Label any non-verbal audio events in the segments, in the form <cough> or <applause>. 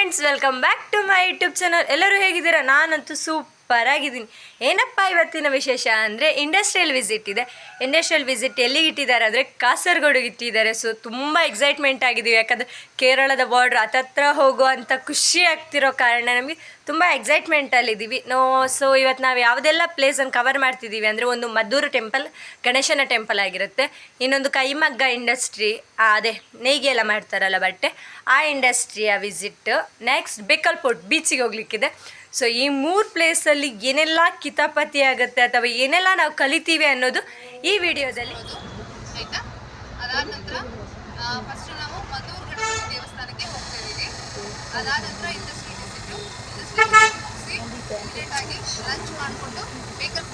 Friends welcome back to my YouTube channel ಎಲ್ಲರೂ ಹೇಗಿದ್ದೀರಾ? ನಾನಂತೂ ಸೂಪರ್ ಆಗಿದ್ದೀನಿ ಏನಪ್ಪ ಇವತ್ತಿನ ವಿಶೇಷ ಅಂದರೆ ಇಂಡಸ್ಟ್ರಿಯಲ್ ವಿಸಿಟ್ ಇದೆ. ಇಂಡಸ್ಟ್ರಿಯಲ್ ವಿಸಿಟ್ ಎಲ್ಲಿ ಇಟ್ಟಿದ್ದಾರೆ ಅಂದರೆ ಕಾಸರಗೋಡಿಗೆ ಇಟ್ಟಿದ್ದಾರೆ. ಸೊ ತುಂಬ ಎಕ್ಸೈಟ್ಮೆಂಟ್ ಆಗಿದ್ದೀವಿ ಯಾಕಂದರೆ ಕೇರಳದ ಬಾರ್ಡ್ರ್ ಹತ್ತತ್ರ ಹೋಗುವಂಥ ಖುಷಿ ಆಗ್ತಿರೋ ಕಾರಣ ನಮಗೆ ತುಂಬ ಎಕ್ಸೈಟ್ಮೆಂಟಲ್ಲಿದ್ದೀವಿ ನೋ ಸೊ ಇವತ್ತು ನಾವು ಯಾವುದೆಲ್ಲ ಪ್ಲೇಸನ್ನು ಕವರ್ ಮಾಡ್ತಿದ್ದೀವಿ ಅಂದರೆ ಒಂದು ಮದ್ದೂರು ಟೆಂಪಲ್ ಗಣೇಶನ ಟೆಂಪಲ್ ಆಗಿರುತ್ತೆ. ಇನ್ನೊಂದು ಕೈಮಗ್ಗ ಇಂಡಸ್ಟ್ರಿ ಅದೇ, ನೇಯ್ಗೆ ಎಲ್ಲ ಮಾಡ್ತಾರಲ್ಲ ಬಟ್ಟೆ. ಆ ಇಂಡಸ್ಟ್ರಿಯ ವಿಸಿಟ್ ನೆಕ್ಸ್ಟ್ ಬೇಕಲ್ಪೋರ್ಟ್ ಪೋರ್ಟ್ ಬೀಚಿಗೆ ಹೋಗ್ಲಿಕ್ಕಿದೆ. ಸೊ ಈ ಮೂರು ಪ್ಲೇಸಲ್ಲಿ ಏನೆಲ್ಲ ಕಿತಾಪತಿ ಆಗುತ್ತೆ ಅಥವಾ ಏನೆಲ್ಲ ನಾವು ಕಲಿತೀವಿ ಅನ್ನೋದು ಈ ವಿಡಿಯೋದಲ್ಲಿ ಆಯ್ತಾ? ಅದಾದ ನಂತರ ಫಸ್ಟ್ ನಾವು ಮದ್ದೂರು ಗಣಪತಿ ದೇವಸ್ಥಾನಕ್ಕೆ ಹೋಗ್ತಾ ಇದೀವಿ ಅದಾದ ನಂತರ ಇಂಡಸ್ಟ್ರಿ ವಿಸಿಟ್ ಇಂಡಸ್ಟ್ರಿ ಮುಗಿಸಿ ಇಮಿಡಿಯೇಟ್ ಆಗಿ ಲಂಚ್ ಮಾಡಿಕೊಂಡು ಬೇಕಲ್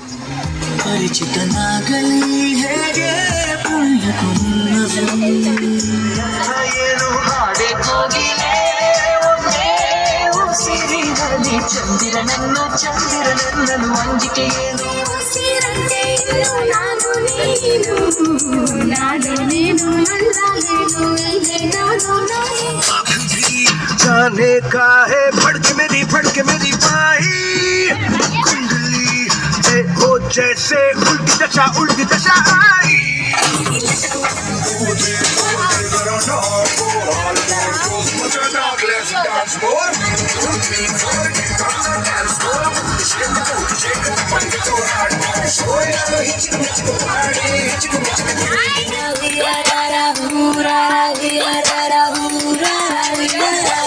ಪರಿಚಿತನಾಗಲಿ ಹೇಗೆ ಪುಣ್ಯಕುನ್ನದು ಏನು ಹಾಡೆ ಕೋಗಿಲೆ ಉಸಿರಿನಲ್ಲಿ ಚಂದಿರನನ್ನು ಚಂದಿರನನ್ನನು ಅಂಜಿಕೆ ಏನು ನಾನು ನೀನು ನಾನು ನೀನು ನಂದಾಗೇನು ಇದೆ ನಾನು ನಾನೇ जाने का है फड़के मेरी फड़के मेरी पाई कुंडली ए हो जैसे उल्टी दशा उल्टी दशा आई Hurrah, hurrah, hurrah, hurrah.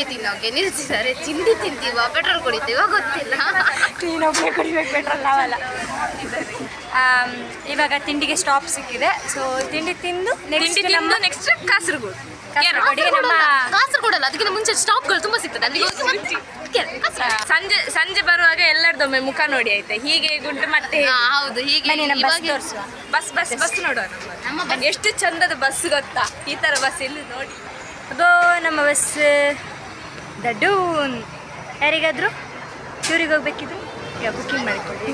ತಿಂಡಿ ತಿನ್ನೋಕೆ. ನಿಲ್ಸಿದ್ದಾರೆ. ತಿಂಡಿ ತಿಂತೀವ ಪೆಟ್ರೋಲ್ ಕುಡಿತೀವ ಗೊತ್ತಿಲ್ಲ. ಇನ್ನೊಬ್ಬರೇ ಕುಡಿಬೇಕು ಪೆಟ್ರೋಲ್ ನಾವಲ್ಲ. ಇವಾಗ ತಿಂಡಿಗೆ ಸ್ಟಾಪ್ ಸಿಕ್ಕಿದೆ. ಸೊ ತಿಂಡಿ ತಿಂದು ನೆಕ್ಸ್ಟ್ ನಮ್ಮ ನೆಕ್ಸ್ಟ್ ಕಾಸರಗೋಡು. ಕಾಸರಗೋಡಿಗೆ ನಮ್ಮ ಕಾಸರಗೋಡಲ್ಲ ಅದಕ್ಕಿಂತ ಮುಂಚೆ ಸ್ಟಾಪ್ಗಳು ತುಂಬಾ ಸಿಗ್ತದೆ. ಅಲ್ಲಿ. ಸಂಜೆ ಸಂಜೆ ಬರುವಾಗ ಎಲ್ಲರದೊಮ್ಮೆ ಮುಖ ನೋಡಿ ಆಯ್ತಾ? ಹೀಗೆ ಗುಂಡು ಮತ್ತೆ ಹೌದು ಹೀಗೆ ಬಸ್ ಬಸ್ ಬಸ್ ನಮ್ಮ ಎಷ್ಟು ಚಂದದ ಬಸ್ ಗೊತ್ತಾ? ಈ ತರ ಬಸ್ ಇಲ್ಲಿ ನೋಡಿ. ಅದೋ ನಮ್ಮ ಬಸ್ ದಡ್ಡೂನ್ ಯಾರಿಗಾದ್ರು ಟೂರಿಗೆ ಹೋಗ್ಬೇಕಿದ್ರು ಈಗ ಬುಕ್ಕಿಂಗ್ ಮಾಡಿಕೊಳ್ಳಿ.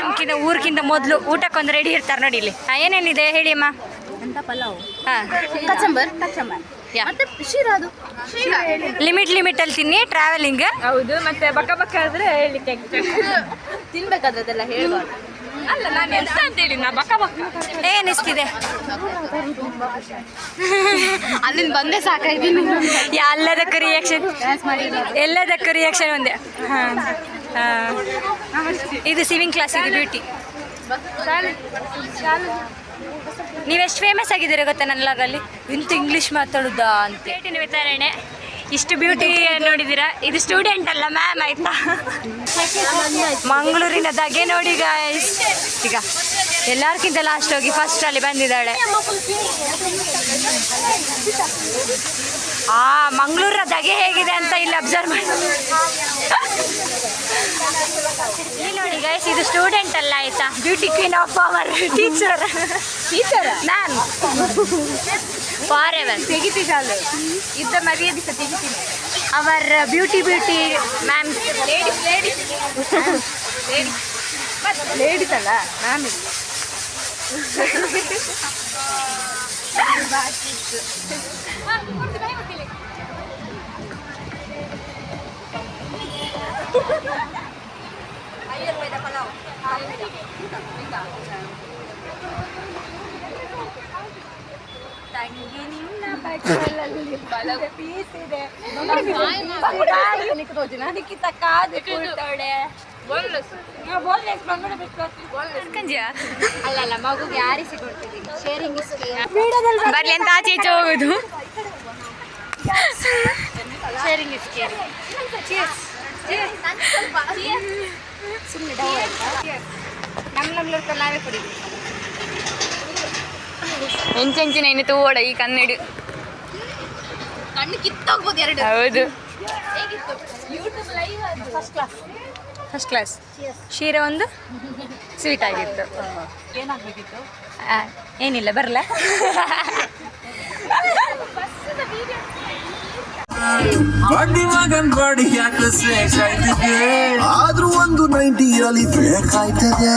ನಮ್ಕಿಂತ ಊರ್ಕಿಂತ ಮೊದಲು ಊಟಕ್ಕೊಂದು ರೆಡಿ ಇರ್ತಾರೆ ನೋಡಿ ಇಲ್ಲಿ. ಹಾಂ ಏನೇನಿದೆ ಹೇಳಿ ಅಮ್ಮ? ಹಾಂ. ಕಚಂಬರ್ ಮತ್ತೆ ಶಿರಾ ಅದು. ಶಿರಾ ಲಿಮಿಟ್ ಅಲ್ಲಿ ತಿನ್ನಿ ಟ್ರಾವೆಲಿಂಗ್ ಹೌದು ಮತ್ತೆ ಬಕ್ಕ ಬಕ್ಕ ಆದ್ರೆ ಹೇಳಿಕ್ಕೆ ತಿನ್ಬೇಕಾದ್ರೆ ಅದೆಲ್ಲ ಹೇಳ್ಬಾರ್ದು ಅಲ್ಲ ನಾನು ಎಂತ ಅಂತ ಹೇಳಿ ನಾ ಬಕ ಬಕ. ಏನಿಸ್ತಿದೆ ಅಲ್ಲಿಂದ ಬಂದೇ ಸಾಕಾಯ್ತೀನಿ. ಎಲ್ಲದಕ್ಕೂ ರಿಯಾಕ್ಷನ್ ಎಲ್ಲದಕ್ಕೂ ರಿಯಾಕ್ಷನ್ ಒಂದೇ. ಹಾಂ ಇದು ಸಿವಿಂಗ್ ಕ್ಲಾಸ್ ಇದು ಬ್ಯೂಟಿ ನೀವೆಷ್ಟು ಫೇಮಸ್ ಆಗಿದ್ದೀರಾ ಗೊತ್ತಾ ನನ್ನ ಲಾಗಲ್ಲಿ ಇಂಥ ಇಂಗ್ಲೀಷ್ ಮಾತಾಡುದಾ ಅಂತ. ಹೇಳ್ತೀನಿ ವಿತರಣೆ ಇಷ್ಟು ಬ್ಯೂಟಿ ನೋಡಿದ್ದೀರಾ? ಇದು ಸ್ಟೂಡೆಂಟ್ ಅಲ್ಲ ಮ್ಯಾಮ್ ಆಯ್ತಾ? ಮಂಗಳೂರಿನ ದಗೆ ನೋಡಿ ಗಾಯ್ಸ್ ಈಗ ಎಲ್ಲರಿಗಿಂತ ಲಾಸ್ಟ್ ಹೋಗಿ ಫಸ್ಟ್ ಅಲ್ಲಿ ಬಂದಿದ್ದಾಳೆ. ಆ ಮಂಗಳೂರ ದಗೆ ಹೇಗಿದೆ ಅಂತ ಇಲ್ಲಿ ಅಬ್ಸರ್ವ್ ಮಾಡಿ. ಇಲ್ಲಿ ನೋಡಿ ಗೈಸ್ ಇದು ಸ್ಟೂಡೆಂಟ್ ಅಲ್ಲ ಆಯ್ತಾ? Beauty queen of our teacher teacher ನಾನು ಫಾರ್ ಎವರ್ ತೆಗಿತಿ ಸಾಲು ಇದ್ದ ಮರ್ಯಾದೆ ಸಹ ತೆಗಿತೀನಿ hour beauty beauty ma'am ladies ladies ladies ಅಲ್ಲ ನಾನು ನನಗೆ ನಿನ್ನ ಬಟ್ಟಲಲ್ಲಿ ನಿಕ್ಕಿತ ಕಾದು ಕೂರ್ತವಳೆ ಅಲ್ಲಲ್ಲ ಮಗುಗೆ ಆರಿಸಿ ಕೊಡ್ತಿದ್ದೀನಿ ಶೇರಿಂಗ್ ಬರ್ಲಿ ಅಂತ ಆಚೆ ಈಚೆ ಹೋಗುದು ಶೇರಿಂಗ್ ಇಸ್ ಸುಮ್ಮನೆ ನಮ್ಮ ನಮ್ಮ ನಾವೇ ಕುಡಿಬೇಕು ಎಂಚೆಂಚಿನ ಇನ್ನು ತೂಡ ಈ ಕನ್ನಡಿ. ಕಣ್ಣು ಕಿತ್ತೋಗ್ಬೋದು ಎರಡು. ಹೌದು. ಫಸ್ಟ್ ಕ್ಲಾಸ್ ಫಸ್ಟ್ ಕ್ಲಾಸ್ ಶೀರೆ ಒಂದು ಸ್ವೀಟ್ ಆಗಿತ್ತು. ಏನಿಲ್ಲ ಬರಲ್ಲ ಬಡ್ಡಿ ಮಗನ್ ಬಾಡಿ ಯಾಕೆ ಸಾಕಾಯ್ತದೆ ಆದ್ರೂ ಒಂದು ನೈಂಟಿ ಇರಲಿ ಬೇಕಾಯ್ತದೆ.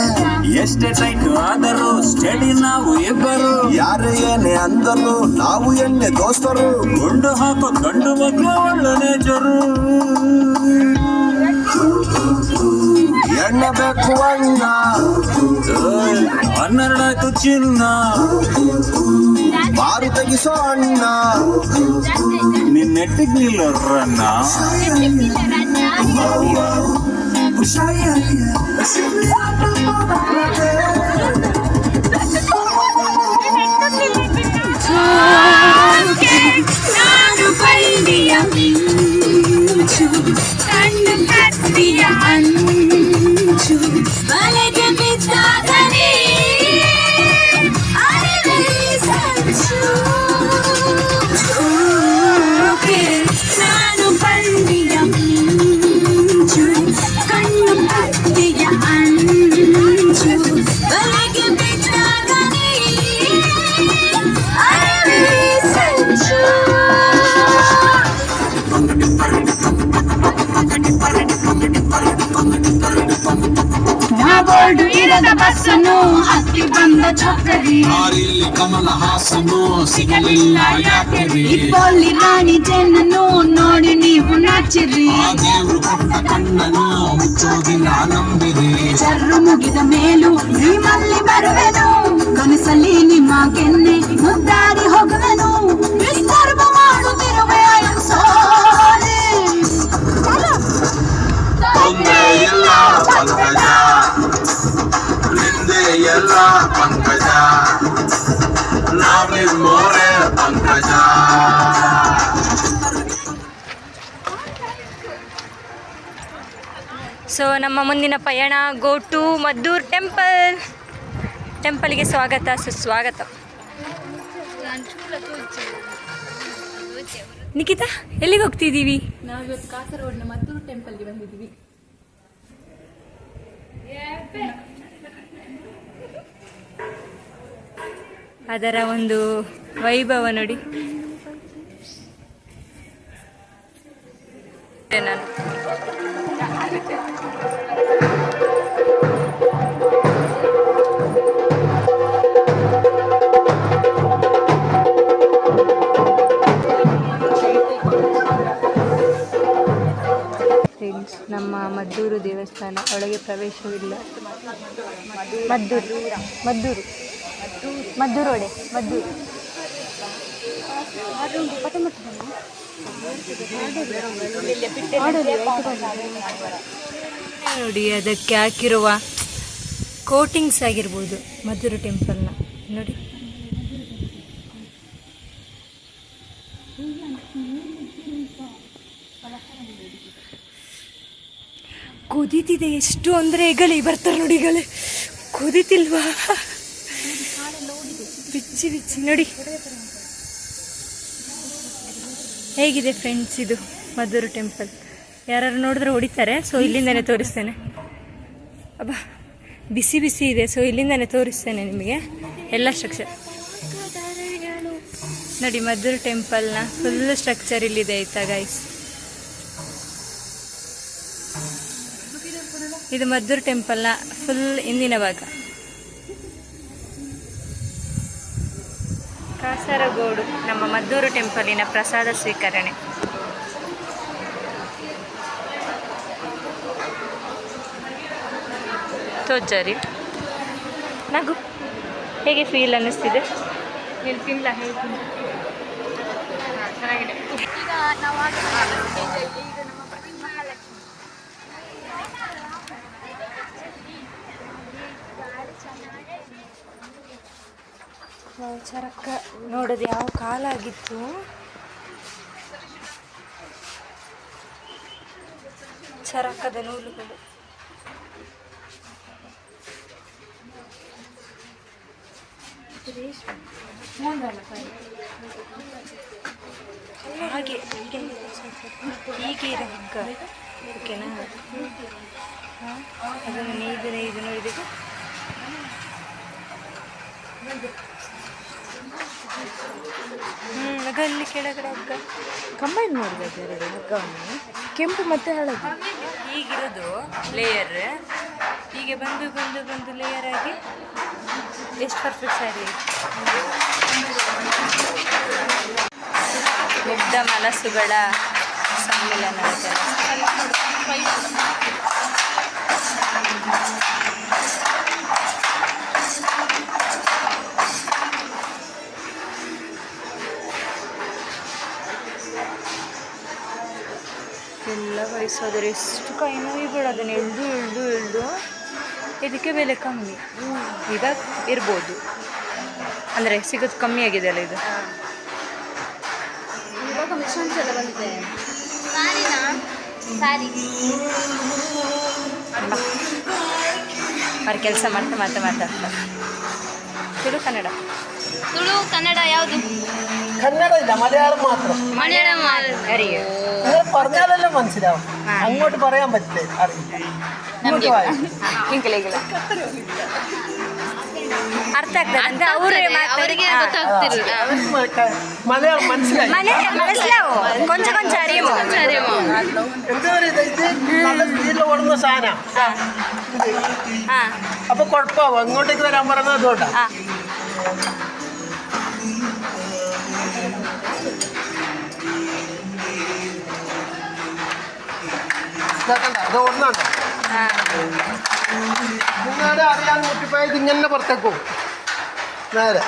ಎಷ್ಟೇ ಟೈಟ್ ಆದರೂ ಸ್ಟಡಿ ನಾವು ಇಬ್ಬರು. ಯಾರೇ ಏನೇ ಅಂದರು ನಾವು ಎಣ್ಣೆ ದೋಸ್ತರು. ಗುಂಡು ಹಾಕೋ ಗಂಡು ಮಕ್ಕಳು ಒಳ್ಳೆ ನೇಚರು. ಎಣ್ಣೆ ಬೇಕು ಅಣ್ಣ ಏಯ್, ಹನ್ನೆರಡಾಯ್ತು ಚಿನ್ನ ಬಾರು ತೆಗಿಸೋ ಅಣ್ಣ ನಿನ್ನ ನೆಟ್ಟಿಗೆ ನಿಲ್ಲೋರ್ರನ್ನ ನಾನು ಬಳ್ಳಿಯ ದಾರಿಲಿ ಕಮಲ ಹಾಸನು ಸಿಗಲಿಲ್ಲ ಯಾಕೆ ರೀ? ಇಪ್ಪಲ್ಲಿ ರಾಣಿ ಜನನು ನೋಡಿ ನೀವು ನಾಚಿರಿ. ದೇವ್ರು ಕೊಟ್ಟ ಕಣ್ಣನು ಮುಚ್ಚೋದಿಲ್ಲ ನಂಬಿರಿ. ಚರ್ರು ಮುಗಿದ ಮೇಲೂ ನಿಮ್ಮಲ್ಲಿ ಬರುವೆನು. ಕನಸಲ್ಲಿ ನಿಮ್ಮ ಕೆನ್ನೆ ಮುದ್ದಾಡಿ ಹೋಗುವೆನು. ವಿಸ್ತರ್ಭ ಮಾಡುತ್ತಿರುವೆ. ತೊಂದ್ರೆ ಇಲ್ಲ ಎಲ್ಲ ಪಂಕಜ. ನಾವಿಮ್ಮೋರೆ ಪಂಕಜ. ಸೊ ನಮ್ಮ ಮುಂದಿನ ಪಯಣ ಗೋ ಟು ಮದ್ದೂರ್ ಟೆಂಪಲ್ ಟೆಂಪಲ್ಗೆ ಸ್ವಾಗತ ಸುಸ್ವಾಗತ. ನಿಖಿತಾ ಎಲ್ಲಿಗೆ ಹೋಗ್ತಿದ್ದೀವಿ? ನಾವು ಇವತ್ತು ಕಾಸರಗೋಡಿನ ಮದ್ದೂರು ಟೆಂಪಲ್ಗೆ ಬಂದಿದ್ದೀವಿ. ಅದರ ಒಂದು ವೈಭವ ನೋಡಿ. ನಮ್ಮ ಮದ್ದೂರು ದೇವಸ್ಥಾನ ಒಳಗೆ ಪ್ರವೇಶವಿಲ್ಲ. ಮದ್ದೂರು. ಮದ್ದೂರು. ಮದ್ದೂರು ರೋಡೆ ಮದ್ದೂರು ನೋಡಿ, ಅದಕ್ಕೆ ಹಾಕಿರುವ ಕೋಟಿಂಗ್ಸ್ ಆಗಿರ್ಬೋದು, ಮದ್ದೂರು ಟೆಂಪಲ್ನ ನೋಡಿ. ಕುದೀತಿದೆ ಎಷ್ಟು ಅಂದರೆ ಹೆಗಳಿ ಬರ್ತಾರೆ ನೋಡಿ ಕುದಿತಿಲ್ವಾ ಕುದೀತಿಲ್ವಾ? ಬಿಚ್ಚಿ ಬಿಚ್ಚಿ, ನೋಡಿ. ಹೇಗಿದೆ ಫ್ರೆಂಡ್ಸ್ ಇದು ಮದ್ದೂರು ಟೆಂಪಲ್ ಯಾರು ನೋಡಿದ್ರೆ ಹೊಡಿತಾರೆ ಸೊ ಇಲ್ಲಿಂದನೇ ತೋರಿಸ್ತೇನೆ. ಅಬ್ಬ, ಬಿಸಿ ಬಿಸಿ ಇದೆ ಸೊ ಇಲ್ಲಿಂದನೇ ತೋರಿಸ್ತೇನೆ ನಿಮಗೆ ಎಲ್ಲ ಸ್ಟ್ರಕ್ಚರ್ ನೋಡಿ, ಮದ್ದೂರು ಟೆಂಪಲ್ನ ಫುಲ್ ಸ್ಟ್ರಕ್ಚರ್ ಇಲ್ಲಿದೆ ಆಯ್ತಾ ಗೈಸ್ ಇದು ಮದ್ದೂರು ಟೆಂಪಲ್ನ ಫುಲ್ ಹಿಂದಿನ ಭಾಗ. ಕಾಸರಗೋಡು ನಮ್ಮ ಮದ್ದೂರು ಟೆಂಪಲಿನ ಪ್ರಸಾದ ಸ್ವೀಕರಣೆ. ತೋಜರಿ ನಗು ಹೇಗೆ ಫೀಲ್ ಅನ್ನಿಸ್ತಿದೆ? ಹೇಳ್ತೀನಿ ಹೇಳ್ತೀನಿ ಚೆನ್ನಾಗಿದೆ ಈಗ ನಾವು ಆಗ ಚೇಂಜ್ ಆಯ್ತು ಈಗ ನಮ್ಮ ಬಳಿ ಮಹಾಲಕ್ಷ್ಮಿ ಚರಕ ನೋಡೋದು ಯಾವ ಕಾಲಾಗಿತ್ತು ಚರಕದ ನೂಲುಗಳು. ಹಾಗೆ, ಹೀಗೆ ಹೀಗೆ ಹಗ್ಗ ಓಕೆನಾ? ಅದನ್ನು ನೇಯ್ದು ನೇಯ್ದು ನೋಡಿದಾಗ ಅದು ಅಲ್ಲಿ ಕೆಳಗಡೆ ಹಗ್ಗ ಕಂಬೈನ್ ಮಾಡಬೇಕು ಎರಡು ಹಗ್ಗವನ್ನು ಕೆಂಪು ಮತ್ತೆ ಹಳದಿ. ಈಗಿರೋದು ಲೇಯರ್ ಹೀಗೆ ಬಂದು ಬಂದು ಬಂದು ಲೇಯರ್ ಆಗಿ ಎಷ್ಟು ಪರ್ಫೆಕ್ಟ್ ಸ್ಯಾರಿ ಮುಗ್ಧ ಮನಸ್ಸುಗಳ ಸಮ್ಮಿಲನ ಎಲ್ಲ ವಯಸ್ಸಾದರೆ ಎಷ್ಟು ಕೈ ನೋವಿಗಳು ಅದನ್ನು ಎಳ್ದು ಎಳ್ದು ಎಳ್ದು. ಇದಕ್ಕೆ ಬೆಲೆ ಕಮ್ಮಿ. ಈಗ ಇರ್ಬೋದು. ಅಂದರೆ ಸಿಗೋದು ಕಮ್ಮಿ ಆಗಿದೆ ಅಲ್ಲ ಇದು? ಅವ್ರ ಕೆಲಸ ಮಾಡ್ತಾ ಮಾಡ್ತಾ ಮಾತಾಡ್ತಾರೆ ತುಳು ಕನ್ನಡ. ತುಳು ಕನ್ನಡ ಯಾವುದು? ಕನ್ನಡ ಇಲ್ಲ ಮಲಯಾಳಂ ಮಾತ್ರ. ಮಲಯಾಳಂ ಅರಿಯೋ നിങ്ങൾ പറഞ്ഞാലല്ലേ മനസ്സിലാവും അങ്ങോട്ട് പറയാൻ പറ്റില്ല അറിയില്ല ഇങ്ങോട്ട് വായി ಹಿಂಕಲಿಗಿಲ್ಲ ಅರ್ಥ ಆಗ್ತದೆ ಅಂದ್ರೆ ಅವರೇ ಅವರಿಗೆ ಗೊತ್ತಾಗ್ತಿರಲಿಲ್ಲ അവർക്ക് മ- മലയാളം മനസ്സിലായി ಮನೆ മനസ്സിലാവോ ಕೊಂಚ ಕೊಂಚ ಅರಿವು എന്താ പറയുക ഇത് നല്ല സ്പീഡിൽ ഓടുന്ന സാധനം ಹಾ അപ്പൊ കുഴപ്പമാവും അങ്ങോട്ടേക്ക് വരാൻ പറയുന്നത് അതുകൊണ്ടാ ഇതാക്കണ്ട അത് ഒന്നാണ്. നിങ്ങളുടെ അറിയാൻ മുട്ടിപ്പോയത് ഇങ്ങനെ പുറത്തേക്കും നേരെ.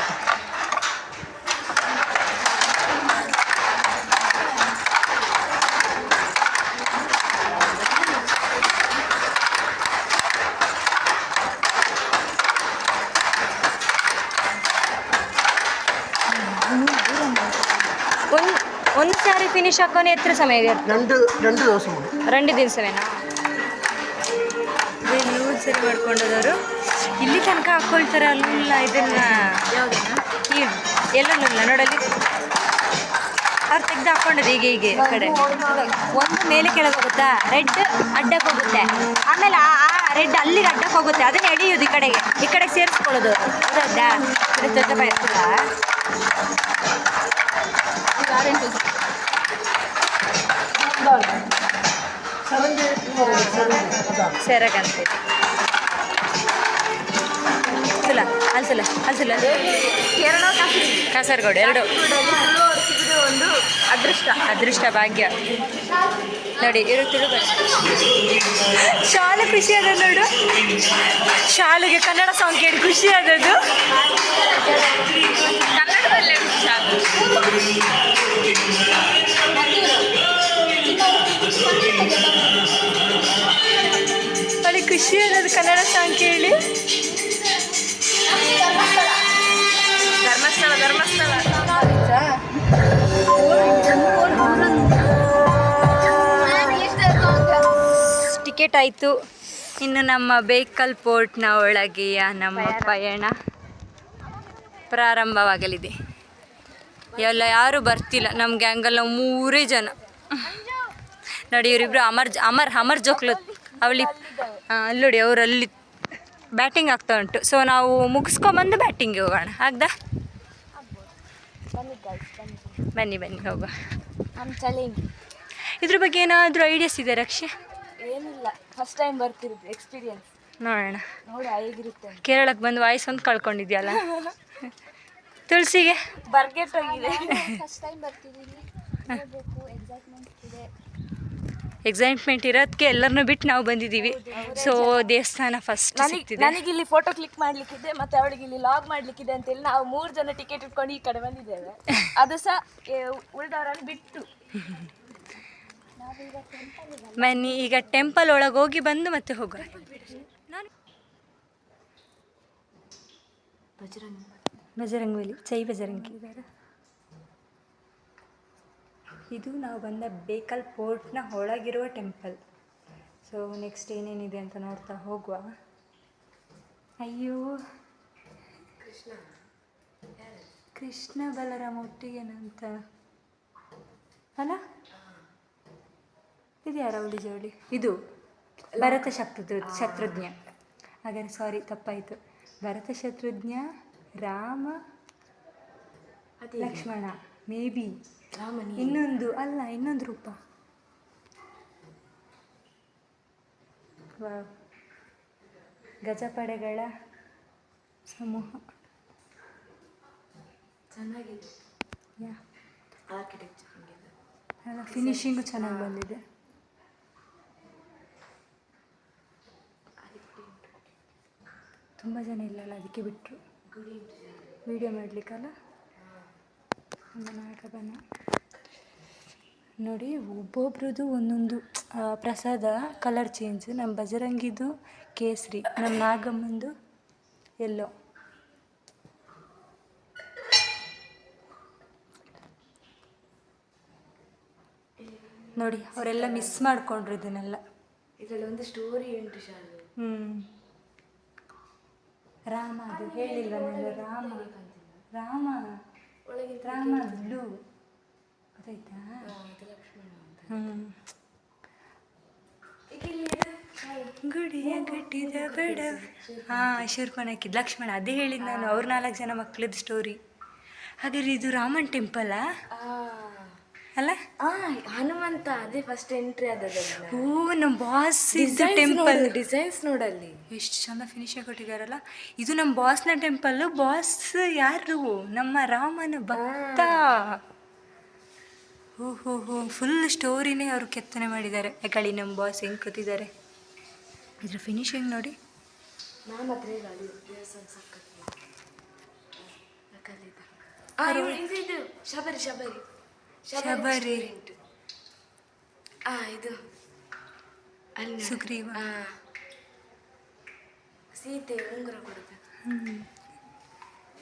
ಒಂದು ಸಾರಿ ಫಿನಿಶ್ ಹಾಕೋನೆ ಎತ್ತರ ಸಮಯ ಇದೆ രണ്ട് രണ്ട് ദിവസം കൂടി ರಂಡಿ ದಿವಸವೇನಾ ಲೂಸ್ ಸರಿ ಮಾಡ್ಕೊಂಡದವರು ಇಲ್ಲಿ ತನಕ ಹಾಕೊಳ್ತಾರೆ ಅಲ್ಲ ಇದನ್ನ ಈ ಎಲ್ಲಲ್ಲ ನೋಡಲ್ಲಿ ಅವ್ರು ತೆಗ್ದು ಹಾಕೊಂಡದ್ದು ಹೀಗೆ ಹೀಗೆ ಆ ಕಡೆ ಒಂದು ಮೇಲೆ ಕೆಳಗೆ ಹೋಗುತ್ತಾ ರೆಡ್ ಅಡ್ಡಕ್ಕೆ ಹೋಗುತ್ತೆ ಆಮೇಲೆ ಆ ರೆಡ್ ಅಲ್ಲಿಗೆ ಅಡ್ಡಕ್ಕೆ ಹೋಗುತ್ತೆ ಅದನ್ನ ಎಳೆಯೋದು ಈ ಕಡೆಗೆ ಈ ಕಡೆಗೆ ಸೇರಿಸ್ಕೊಳ್ಳೋದು ಗೊತ್ತಾ ದೊಡ್ಡ ಇರ್ತಲ್ಲ സെവൻറ്റി സെവൻറ്റി ಸೆರಗಂತೆ ಸುಲ ಅಲ್ಸುಲ ಎರಡು ಕಾಸರಗೋಡು ಎರಡು. ಒಂದು ಅದೃಷ್ಟ. ಅದೃಷ್ಟ ಭಾಗ್ಯ. ನೋಡಿ ಇರು ಶಾಲೆ ಶಾಲು ಖುಷಿ ಅದ ನೋಡು. ಶಾಲೆಗೆ ಕನ್ನಡ ಸಾಂಗ್ ಕೇಳಿ ಖುಷಿ ಆದದ್ದು. ಕನ್ನಡದಲ್ಲೇ ಹುಷಾರು ಅವಳಿಗೆ ಖುಷಿ ಅನ್ನೋದು ಕನ್ನಡ ಸಾಂಗ್ ಕೇಳಿ. ಧರ್ಮಸ್ಥಳ ಧರ್ಮಸ್ಥಳ. ಟಿಕೆಟ್ ಆಯಿತು. ಇನ್ನು ನಮ್ಮ ಬೇಕಲ್ ಪೋರ್ಟ್ನ ಒಳಗೆಯ ನಮ್ಮ ಪಯಣ ಪ್ರಾರಂಭವಾಗಲಿದೆ. ಎಲ್ಲ ಯಾರೂ ಬರ್ತಿಲ್ಲ. ನಮ್ಮ ಗ್ಯಾಂಗಲ್ಲ ಮೂರೇ ಜನ. ನೋಡಿ ಇವರಿಬ್ರು ಅಮರ್ ಅಮರ್ ಅಮರ್ ಜೋಕ್ಲು. ಅವಳಿ ಅಲ್ಲಿ ನೋಡಿ ಅವ್ರು ಅಲ್ಲಿ ಬ್ಯಾಟಿಂಗ್ ಆಗ್ತಾ ಉಂಟು. ಸೊ ನಾವು ಮುಗಿಸ್ಕೊಂಬಂದು ಬ್ಯಾಟಿಂಗ್ಗೆ ಹೋಗೋಣ. ಆಗ್ದಾ? ಬನ್ನಿ ಬನ್ನಿ. ಹೋಗುವ. ಇದ್ರ ಬಗ್ಗೆ ಏನಾದರೂ ಐಡಿಯಾಸ್ ಇದೆ ರಕ್ಷೆ? ಏನಿಲ್ಲ. ಫಸ್ಟ್ ಟೈಮ್ ಬರ್ತಿರೋದು ಎಕ್ಸ್ಪೀರಿಯನ್ಸ್ ನೋಡೋಣ. ನೋಡ ಹೇಗಿರುತ್ತೆ ಕೇರಳಕ್ಕೆ ಬಂದು ವಾಯ್ಸ್ ಒಂದು ಕಳ್ಕೊಂಡಿದ್ಯಲ್ಲ? <laughs> ತುಳಸಿಗೆ? ಬರ್ಗೆಟ್ ಹೋಗಿದೆ ಫಸ್ಟ್ ಟೈಮ್ ಬರ್ತಿದ್ದೀನಿ? ಎಕ್ಸೈಟ್ಮೆಂಟ್ ಇದೆ. ಎಕ್ಸೈಟ್ಮೆಂಟ್ ಇರೋದಕ್ಕೆ ಎಲ್ಲರನ್ನೂ ಬಿಟ್ಟು ನಾವು ಬಂದಿದ್ದೀವಿ. ಸೊ ದೇವಸ್ಥಾನ ಫಸ್ಟ್ ನನಗೆ ಇಲ್ಲಿ ಫೋಟೋ ಕ್ಲಿಕ್ ಮಾಡ್ಲಿಕ್ಕಿದೆ ಮತ್ತೆ ಅವಳಿಗೆ ಇಲ್ಲಿ ಲಾಗ್ ಮಾಡ್ಲಿಕ್ಕಿದೆ ಅಂತೇಳಿ ನಾವು ಮೂರು ಜನ ಟಿಕೆಟ್ ಇಟ್ಕೊಂಡು ಈ ಕಡೆ ಬಂದಿದ್ದೇವೆ. ಅದು ಸಹ ಉಳಿದವರನ್ನು ಬಿಟ್ಟು. ಬನ್ನಿ ಈಗ ಟೆಂಪಲ್ ಒಳಗೆ ಹೋಗಿ ಬಂದು ಮತ್ತೆ ಹೋಗುವ ಬಜರಂಗ್ ಬಜರಂಗ್ ಚೈ ಬಜರಂಗಿ. ಇದು ನಾವು ಬಂದ ಬೇಕಲ್ ಪೋರ್ಟ್ನ ಒಳಗಿರುವ ಟೆಂಪಲ್. ಸೊ ನೆಕ್ಸ್ಟ್ ಏನೇನಿದೆ ಅಂತ ನೋಡ್ತಾ ಹೋಗುವ. ಅಯ್ಯೋ. ಕೃಷ್ಣ. ಕೃಷ್ಣ ಬಲರಾಮ ಒಟ್ಟಿಗೆನಂತ ಅಲ್ಲ? ಇದು ಯಾರ ಅವಳಿ ಜವಳಿ? ಇದು ಭರತ ಶತ್ರು ಶತ್ರುಘ್ನ. ಹಾಗಾದ್ರೆ ಸಾರಿ ತಪ್ಪಾಯಿತು. ಭರತ ಶತ್ರುಜ್ಞ ರಾಮ ಲಕ್ಷ್ಮಣ. ಮೇ ಬಿ ಇನ್ನೊಂದು ಅಲ್ಲ ಇನ್ನೊಂದು ರೂಪ. ಗಜಪಡೆಗಳ ಸಮೂಹ. ಯಾ. ಅಲ್ಲ ಫಿನಿಶಿಂಗು ಚೆನ್ನಾಗಿ ಬಂದಿದೆ. ತುಂಬ ಜನ ಇಲ್ಲಲ್ಲ ಅದಕ್ಕೆ ಬಿಟ್ಟರು ವಿಡಿಯೋ ಮಾಡಲಿಕ್ಕಲ್ಲ? ನಾಯಕ ಬನ್ನ. ನೋಡಿ ಒಬ್ಬೊಬ್ರದ್ದು ಒಂದೊಂದು ಪ್ರಸಾದ ಕಲರ್ ಚೇಂಜ್ ನಮ್ಮ ಬಜರಂಗಿದು ಕೇಸರಿ ನಮ್ಮ ನಾಗಮ್ಮಂದು ಎಲ್ಲೋ ನೋಡಿ ಅವರೆಲ್ಲ ಮಿಸ್ ಮಾಡ್ಕೊಂಡ್ರು ಇದನ್ನೆಲ್ಲ. ಇದರಲ್ಲಿ ಒಂದು ಸ್ಟೋರಿ ಉಂಟು ಶಾಲೆ. ಹ್ಞೂ ರಾಮ ಅದು ಹೇಳಿಲ್ಲ ನಾನು? ರಾಮ. ರಾಮ ರಾಮ ಬ್ಲೂ. ಗೊತ್ತಾಯ್ತಾ? ಹ್ಞೂ ಗುಡಿಯ ಕಟ್ಟಿದ ಬೇಡ ಹಾಂ ಶೂರ್ಪಣ ಹಾಕಿದ್ ಲಕ್ಷ್ಮಣ. ಅದೇ ಹೇಳಿದ್ದು ನಾನು ಅವ್ರ ನಾಲ್ಕು ಜನ ಮಕ್ಕಳದ್ದು ಸ್ಟೋರಿ ಹಾಗಾದ್ರೆ ಇದು ರಾಮನ್ ಟೆಂಪಲಾ ಅಲ್ಲ? ಹನುಮಂತ ಅದೇ ಫಸ್ಟ್ ಎಂಟ್ರಿ ಆದದಲ್ಲ ಓ ನಮ್ಮ ಬಾಸ್ ಟೆಂಪಲ್ ಡಿಸೈನ್ಸ್ ನೋಡಲ್ಲಿ. ಎಷ್ಟು ಚಂದ ಫಿನಿಶಿಂಗ್ ಕೊಟ್ಟಿದಾರಲ್ಲ ಇದು ನಮ್ಮ ಬಾಸ್ನ ಟೆಂಪಲ್ ಬಾಸ್ ಯಾರು? ನಮ್ಮ ರಾಮನ ಭಕ್ತ. ಹೋ ಹೋ ಹೋ ಫುಲ್ ಸ್ಟೋರಿನೇ ಅವರು ಕೆತ್ತನೆ ಮಾಡಿದ್ದಾರೆ. ಯಾಕಳಿ ನಮ್ಮ ಬಾಸ್ ಹೆಂಗೆ ಕೂತಿದ್ದಾರೆ? ಇದ್ರ ಫಿನಿಶಿಂಗ್ ನೋಡಿ? ಶಬರಿ ಶಬರಿ. ಶಬರಿ. ಆ ಇದು. ಅಲ್ಲಿ. ಸುಗ್ರೀವ. ಸೀತೆ ಉಂಗುರ ಕೊಡುತ್ತೆ.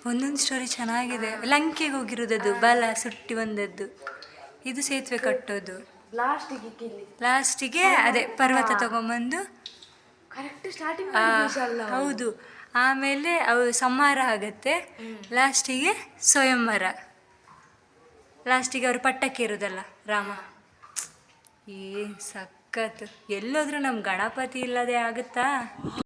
ಒಂದೊಂದು ಸ್ಟೋರಿ ಚೆನ್ನಾಗಿದೆ. ಲಂಕೆಗೆ ಹೋಗಿರೋದದು ಬಲ ಸುಟ್ಟಿ ಬಂದದ್ದು. ಇದು ಸೇತುವೆ ಕಟ್ಟೋದು. ಲಾಸ್ಟಿಗೆ ಕಿಲ್ಲಿ ಲಾಸ್ಟಿಗೆ ಅದೇ ಪರ್ವತ ತಗೊಂಬಂದು. ಕರೆಕ್ಟ್ ಸ್ಟಾರ್ಟಿಂಗ್ ಹೌದು. ಆಮೇಲೆ ಅವು ಸಂಹಾರ ಆಗತ್ತೆ. ಲಾಸ್ಟಿಗೆ ಸ್ವಯಂವರ. ಲಾಸ್ಟಿಗೆ ಅವರು ಪಟ್ಟಕ್ಕೆ ಇರೋದಲ್ಲ ರಾಮ. ಏ ಸಖತ್. ಎಲ್ಲೋದ್ರೂ ನಮ್ಮ ಗಣಪತಿ ಇಲ್ಲದೆ ಆಗುತ್ತಾ?